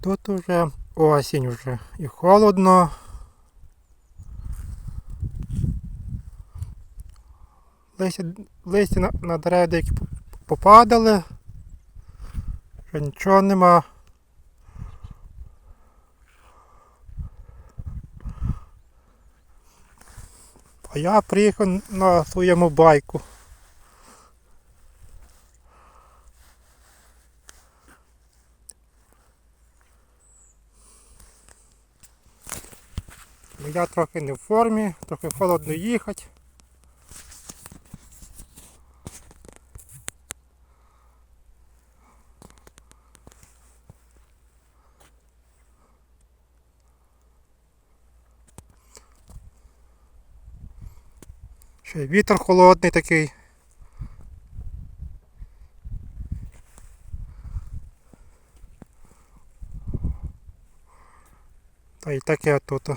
Тут уже осінь вже і холодно. Листя, листя на, на дерева деякі попадали. Вже нічого нема. А я приїхав на своєму байку. Бо Я трохи не в формі, трохи холодно їхати. Ще й вітер холодний такий. Та й таке тут.